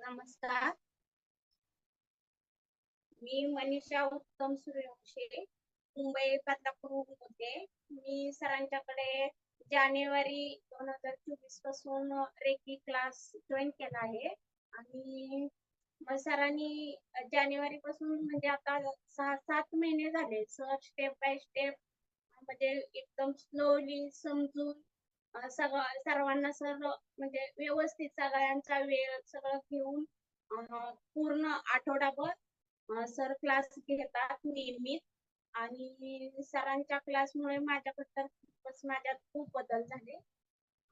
नमस्कार. मी मनीषा उत्तम सूर्यवंशी मुंबई बदलापूर होते मी सरांच्याकडे जानेवारी दोन हजार चोवीसपासून रेकी क्लास जॉईन केला आहे. आणि मग सरांनी जानेवारी पासून म्हणजे आता सहा सात महिने झाले. सर स्टेप बाय स्टेप म्हणजे एकदम स्लोली समजून सगळं सर्वांना सर म्हणजे व्यवस्थित सगळ्यांचा वेळ सगळं घेऊन पूर्ण आठवडाभर सर क्लास घेतात नियमित आणि सरांच्या क्लासमुळे माझ्याकडे तर खूपच माझ्यात खूप बदल झाले.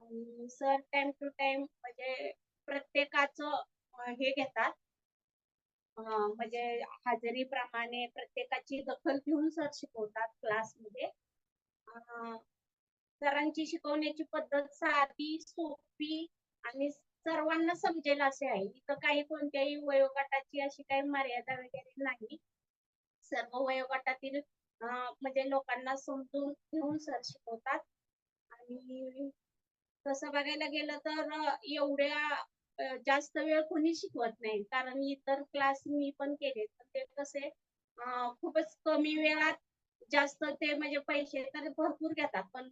आणि सर टाइम टू टाइम म्हणजे प्रत्येकाचं हे घेतात. म्हणजे हजेरीप्रमाणे प्रत्येकाची दखल घेऊन सर शिकवतात क्लासमध्ये. सरांची शिकवण्याची पद्धत साधी सोपी आणि सर्वांना समजेल असे आहे. इथं काही कोणत्याही वयोगटाची अशी काही मर्यादा वगैरे नाही. सर्व वयोगटातील म्हणजे लोकांना समजून घेऊन सर शिकवतात. आणि तसं बघायला गेलं तर एवढ्या जास्त वेळ कोणी शिकवत नाही. कारण इतर क्लास मी पण केले तर ते कसे खूपच कमी वेळात जास्त ते म्हणजे पैसे तर भरपूर घेतात पण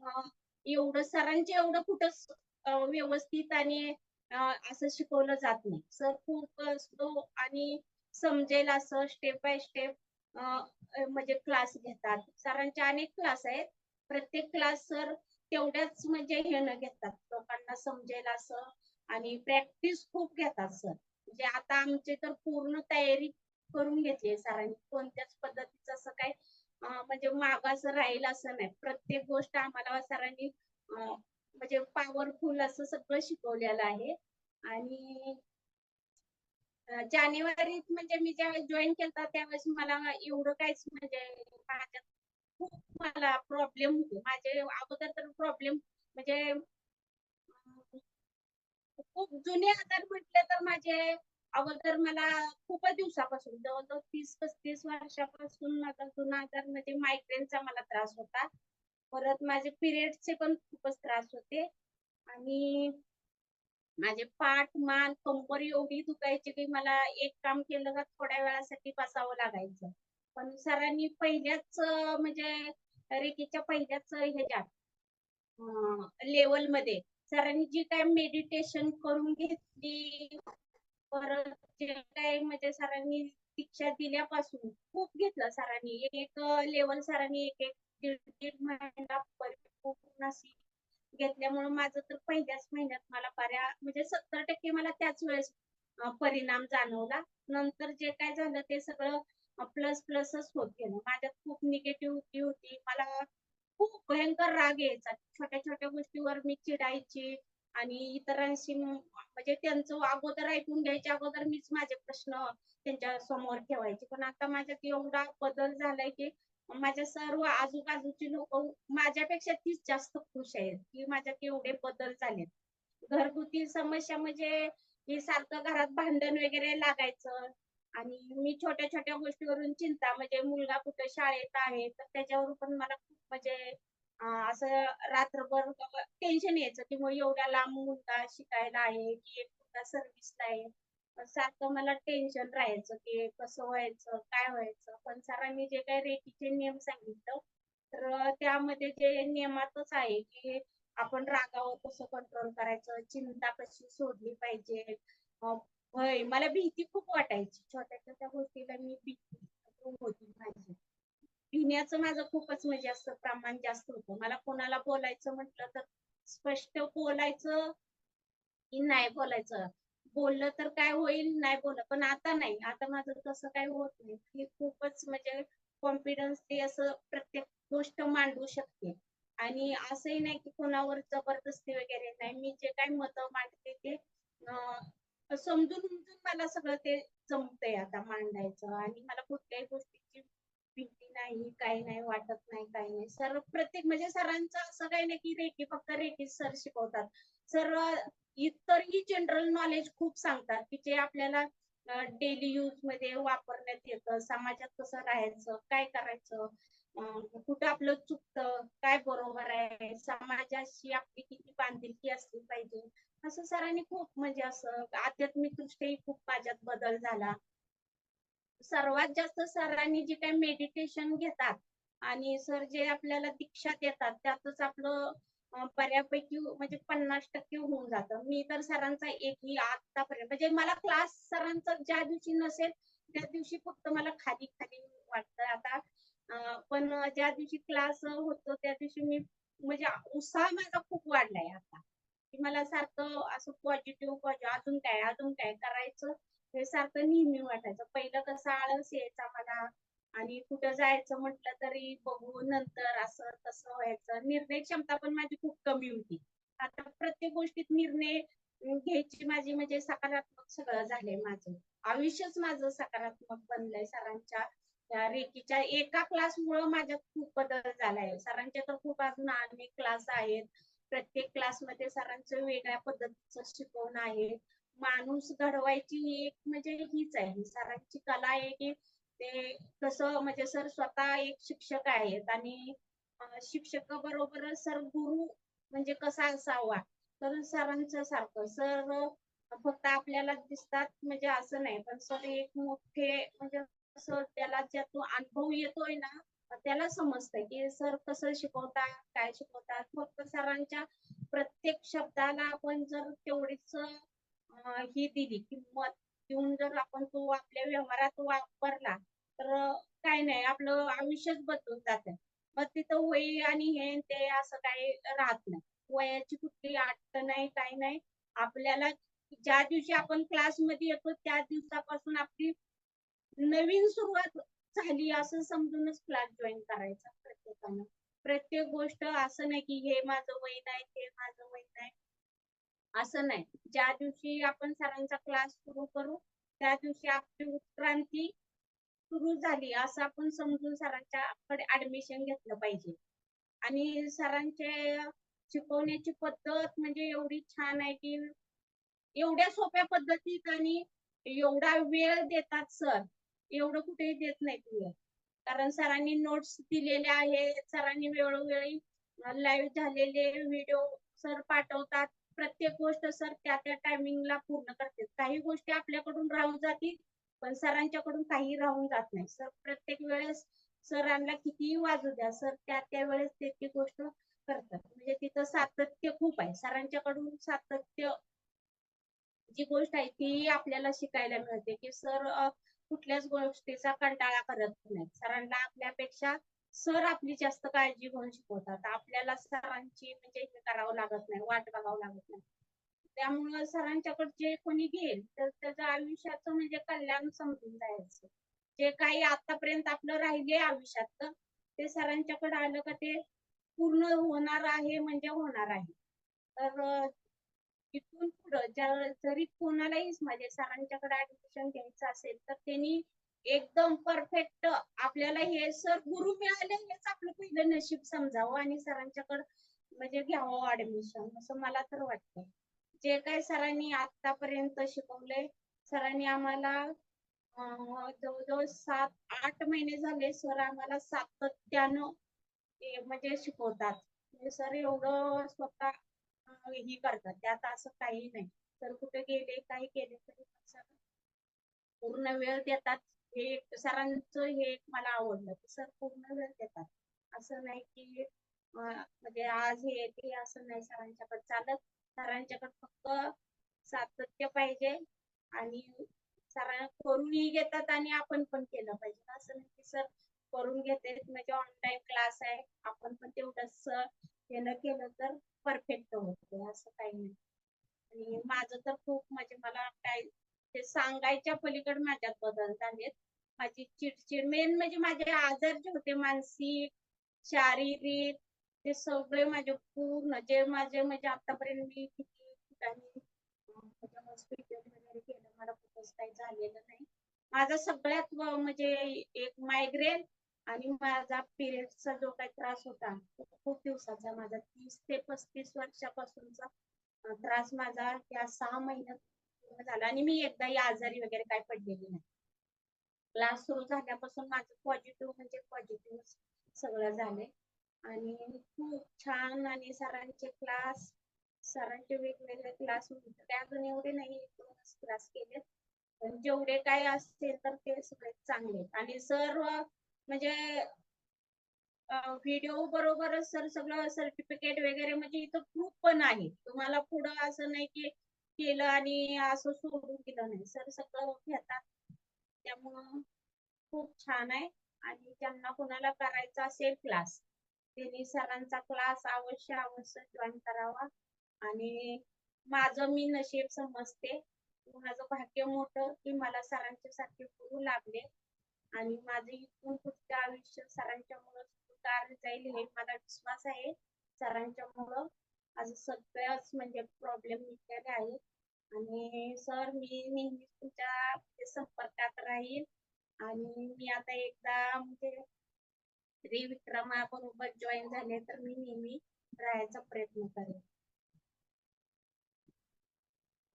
एवढं सरांचे एवढं कुठं व्यवस्थित आणि असं शिकवलं जात नाही. सर खूप स्लो आणि समजेल असं स्टेप बाय स्टेप म्हणजे क्लास घेतात. सरांचे अनेक क्लास आहेत. प्रत्येक क्लास सर तेवढ्याच म्हणजे हे न घेतात. लोकांना समजेल असं आणि प्रॅक्टिस खूप घेतात सर. म्हणजे आता आमची तर पूर्ण तयारी करून घेतली सरांनी. कोणत्याच पद्धतीचं असं काही म्हणजे मागास राहील असं नाही. प्रत्येक गोष्ट आम्हाला सरांनी म्हणजे पॉवरफुल असं सगळं शिकवलेलं आहे. आणि जानेवारीत म्हणजे मी ज्यावेळेस जॉईन केलं त्यावेळेस मला एवढं काहीच म्हणजे माझ्या खूप मला प्रॉब्लेम होते. माझे अगोदर तर प्रॉब्लेम म्हणजे खूप जुने आजार म्हटले तर माझे अगोदर मला खूपच दिवसापासून जवळजवळ तीस पस्तीस वर्षापासून माझा जुना आजार म्हणजे मायग्रेनचा मला त्रास होता. परत माझे पिरियडचे पण खूपच त्रास होते. आणि माझे पाठ मान कंबर एवढी दुखायची की मला एक काम केलं का थोड्या वेळासाठी बसावं लागायचं. पण सरांनी पहिल्याच म्हणजे रेकीच्या पहिल्याच ह्याच्यात लेवलमध्ये सरांनी जी काय मेडिटेशन करून घेतली परत जे काही म्हणजे सरांनी दीक्षा दिल्यापासून खूप घेतलं सरांनी. एक एक लेवल सरांनी एक एक दीड दीड महिना परिपूर्ण घेतल्यामुळे माझं तर पहिल्याच महिन्यात मला बऱ्या म्हणजे सत्तर टक्के मला त्याच वेळेस परिणाम जाणवला. नंतर जे काय झालं ते सगळं प्लस प्लसच होत गेलं. माझ्यात खूप निगेटिव्हिटी होती. मला खूप भयंकर राग यायचा. छोट्या छोट्या गोष्टीवर मी चिडायची. आणि इतरांशी म्हणजे त्यांचं अगोदर ऐकून घ्यायच्या अगोदर मीच माझे प्रश्न त्यांच्यासमोर ठेवायचे. पण आता माझ्यात एवढा बदल झालाय की माझ्या सर्व आजूबाजूची लोक माझ्यापेक्षा तीच जास्त खुश आहेत की माझ्यात एवढे बदल झालेत. घरगुती समस्या म्हणजे हे सारखं घरात भांडण वगैरे लागायचं आणि मी छोट्या छोट्या गोष्टीवरून चिंता म्हणजे मुलगा कुठे शाळेत आहे तर त्याच्यावर पण मला खूप म्हणजे असं रात्रभर टेन्शन यायचं की मग एवढ्या लांब मुलगा शिकायला आहे की एक मुलगा सर्व्हिसला आहे. सारखं मला टेन्शन राहायचं की कसं व्हायचं काय व्हायचं. पण सरांनी जे काही रेटीचे नियम सांगितलं तर त्यामध्ये जे नियमातच आहे की आपण रागावर कसं कंट्रोल करायचं चिंता कशी सोडली पाहिजे. भय मला भीती खूप वाटायची. छोट्या छोट्या गोष्टीला मी भीती होती माझी. पिण्याचं माझं खूपच म्हणजे असं प्रमाण जास्त होतं. मला कोणाला बोलायचं म्हटलं तर स्पष्ट बोलायचं की नाही बोलायचं. बोललं तर काय होईल नाही बोल पण आता नाही. आता माझं तसं काही होत नाही. हे खूपच म्हणजे कॉन्फिडन्स ते असं प्रत्येक गोष्ट मांडू शकते. आणि असंही नाही की कोणावर जबरदस्ती वगैरे नाही. मी जे काही मत मांडते ते समजून मला सगळं ते जमतंय आता मांडायचं. आणि मला कुठल्याही गोष्टीची भीती नाही काही नाही वाटत नाही काही नाही. सर प्रत्येक म्हणजे सरांचं असं काही नाही की रेटी फक्त रेटी सर शिकवतात. सर इतरही जनरल नॉलेज खूप सांगतात की जे आपल्याला डेली यूजमध्ये वापरण्यात येतं. समाजात कसं राहायचं काय करायचं कुठं आपलं चुकतं काय बरोबर आहे समाजाशी आपली किती बांधिलकी असली पाहिजे. असं सरांनी खूप म्हणजे असं आध्यात्मिक दृष्ट्याही खूप माझ्यात बदल झाला. सर्वात जास्त सरांनी जे काही मेडिटेशन घेतात आणि सर जे आपल्याला दीक्षा देतात त्यातच आपलं बऱ्यापैकी म्हणजे पन्नास टक्के होऊन जातं. मी तर सरांचा एकही आतापर्यंत म्हणजे मला क्लास सरांचा ज्या दिवशी नसेल त्या दिवशी फक्त मला खाली खाली वाटतं. आता पण ज्या दिवशी क्लास होतो त्या दिवशी मी म्हणजे उत्साह माझा खूप वाढलाय आता. की मला सारखं असं पॉझिटिव्ह अजून काय अजून काय करायचं? हे सारखं नेहमी वाटायचं. पहिलं कसं आळस यायचा मला आणि कुठं जायचं म्हटलं तरी बघू नंतर असं तसं व्हायचं. निर्णय क्षमता पण माझी खूप कमी होती. आता प्रत्येक गोष्टीत निर्णय घ्यायची माझी म्हणजे सकारात्मक सगळं झालंय माझं. आयुष्यच माझं सकारात्मक बनलंय सरांच्या त्या रेकीच्या एका क्लास मुळे माझ्यात खूप बदल झालाय. सरांचे तर खूप अजून अनेक क्लास आहेत. प्रत्येक क्लासमध्ये सरांचं वेगळ्या पद्धतीचं शिकवणं आहे. माणूस घडवायची एक म्हणजे हीच आहे. सरांची कला आहे की ते कसं म्हणजे सर स्वतः एक शिक्षक आहेत आणि शिक्षक बरोबर सर गुरु म्हणजे कसा असावा? तर सरांचं सारखं. सर फक्त आपल्याला दिसतात म्हणजे असं नाही पण सर एक मोठे म्हणजे असं त्याला ज्यातून अनुभव येतोय ना त्याला समजतंय की सर कसं शिकवतात काय शिकवतात. फक्त सरांच्या प्रत्येक शब्दाला आपण जर तेवढीच ही दिली किंमत देऊन जर आपण तो आपल्या व्यवहारात वापरला तर काय नाही आपलं आयुष्यच बदलून जात. मग तिथं वय आणि हे ते असं काही राहत नाही. वयाची कुठली अट नाही काही नाही. आपल्याला ज्या दिवशी आपण क्लासमध्ये येतो त्या दिवसापासून आपली नवीन सुरुवात झाली असं समजूनच क्लास जॉईन करायचा प्रत्येकानं. प्रत्येक गोष्ट असं नाही की हे माझं वय नाही ते माझं वय नाही. असं नाही. ज्या दिवशी आपण सरांचा क्लास सुरू करू त्या दिवशी आपली उत्क्रांती सुरू झाली असं आपण समजून सरांच्याकडे ऍडमिशन घेतलं पाहिजे. आणि सरांचे शिकवण्याची पद्धत म्हणजे एवढी छान आहे की एवढ्या सोप्या पद्धतीत आणि एवढा वेळ देतात सर एवढं कुठेही देत नाहीत वेळ. कारण सरांनी नोट्स दिलेले आहेत सरांनी वेळोवेळी लाईव्ह झालेले व्हिडिओ सर पाठवतात. प्रत्येक गोष्ट सर त्या त्या टायमिंगला पूर्ण करते. काही गोष्टी आपल्याकडून राहून जातील पण सरांच्याकडून काही राहून जात नाही. सर प्रत्येक वेळेस सरांना कितीही वाजू द्या सर त्या त्या वेळेस ते ती गोष्ट करतात. म्हणजे तिथं सातत्य खूप आहे. सरांच्याकडून सातत्य जी गोष्ट आहे ती आपल्याला शिकायला मिळते की सर कुठल्याच गोष्टीचा कंटाळा करत नाही सरांना आपल्यापेक्षा सर आपली जास्त काळजी घेऊन शिकवतात. आपल्याला सरांची म्हणजे हे करावं लागत नाही वाट बघावं लागत नाही. त्यामुळं सरांच्याकडे जे कोणी घेईल तर त्याचं आयुष्याचं म्हणजे कल्याण समजून जायचं. जे काही आतापर्यंत आपलं राहिले आयुष्यात ते सरांच्याकडे आलं का ते पूर्ण होणार आहे म्हणजे होणार आहे. तर इथून पुढं जरी कोणालाही म्हणजे सरांच्याकडे ऍडमिशन घ्यायचं असेल तर त्यांनी एकदम परफेक्ट आपल्याला हे सर गुरु मिळाले हेच आपलं पहिलं नशीब समजावं आणि सरांच्याकडे म्हणजे घ्यावं ऍडमिशन असं मला तर वाटतं जे काही सरांनी आतापर्यंत शिकवलंय सरांनी आम्हाला जवळ जवळजवळ सात आठ महिने झाले सर आम्हाला सातत्यानं म्हणजे शिकवतात. म्हणजे सर एवढं स्वतः हे ही करतात. त्यात असं काही नाही. सर कुठे गेले काही केले तरी सर पूर्ण वेळ देतात. हे सरांचं हे मला आवडलं की सर पूर्ण वेळ देतात. असं नाही की म्हणजे आज हे ते असं नाही सरांच्याकडे चालत. सरांच्याकडे फक्त सातत्य पाहिजे आणि सरांना करूनही घेतात आणि आपण पण केलं पाहिजे. असं नाही की सर करून घेते म्हणजे ऑनलाईन क्लास आहे. आपण पण तेवढंच हे न केलं तर परफेक्ट होते. असं काही नाही. आणि माझं तर खूप म्हणजे मला काय हे सांगायच्या पलीकडे माझ्यात बदल झालेत. माझी चिडचिड मेन म्हणजे माझे आजार जे होते मानसिक शारीरिक ते सगळे माझे पूर्ण जे माझे म्हणजे आतापर्यंत मी किती ठिकाणी हॉस्पिटल वगैरे केलं मला खूपच काही झालेलं नाही. माझा सगळ्यात म्हणजे एक मायग्रेन आणि माझा पिरियडचा जो काही त्रास होता तो खूप दिवसाचा माझा तीस ते पस्तीस वर्षापासूनचा त्रास माझा या सहा महिन्यात झालं आणि मी एकदाही आजारी वगैरे काय पडलेली नाही. क्लास सुरू झाल्यापासून माझं पॉझिटिव्ह म्हणजे पॉझिटिव्ह सगळं झाले आणि खूप छान आणि सरांचे क्लास सरांचे वेगवेगळे क्लास होते. अजून एवढे नाही दोनच क्लास केले पण जेवढे काय असतील तर ते सगळे चांगले आणि सर म्हणजे व्हिडिओ बरोबरच सर सगळं सर्टिफिकेट वगैरे म्हणजे इथं प्रूफ पण आहे. तुम्हाला पुढं असं नाही की केलं आणि असं सोडून दिलं नाही. सर सगळं घेतात त्यामुळं खूप छान आहे. आणि त्यांना कोणाला करायचा असेल क्लास त्यांनी सरांचा क्लास अवश्य अवश्य जॉईन करावा. आणि माझं मी नशीब समजते. माझं भाग्य मोठं की मला सरांच्या सारखे गुरु लागले. आणि माझं इथून पुढचं आयुष्य सरांच्यामुळं सुधार जाईल हे मला विश्वास आहे. सरांच्यामुळं. असं सगळ्याच म्हणजे प्रॉब्लेम निघाले आहेत आणि सर मी नेहमी तुमच्या म्हणजे संपर्कात राहील. आणि मी आता एकदा म्हणजे त्रिविक्रमा बरोबर जॉईन झाले तर मी नेहमी राहायचा प्रयत्न करेन.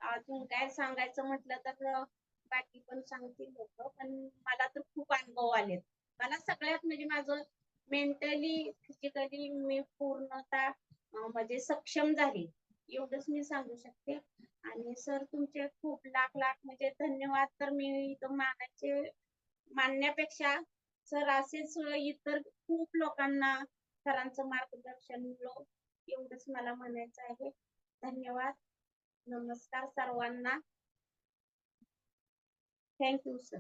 अजून काय सांगायचं म्हटलं तर बाकी पण सांगतील लोक पण मला तर खूप अनुभव आलेत. मला सगळ्यात म्हणजे माझं मेंटली फिजिकली मी पूर्णतः म्हणजे सक्षम झाली. एवढंच मी सांगू शकते. आणि सर तुमचे खूप लाख लाख म्हणजे धन्यवाद. तर मी इथं मानायचे मानण्यापेक्षा सर असेच इतर खूप लोकांना सरांचं मार्गदर्शन मिळो एवढंच मला म्हणायचं आहे. धन्यवाद. नमस्कार सर्वांना. Thank you sir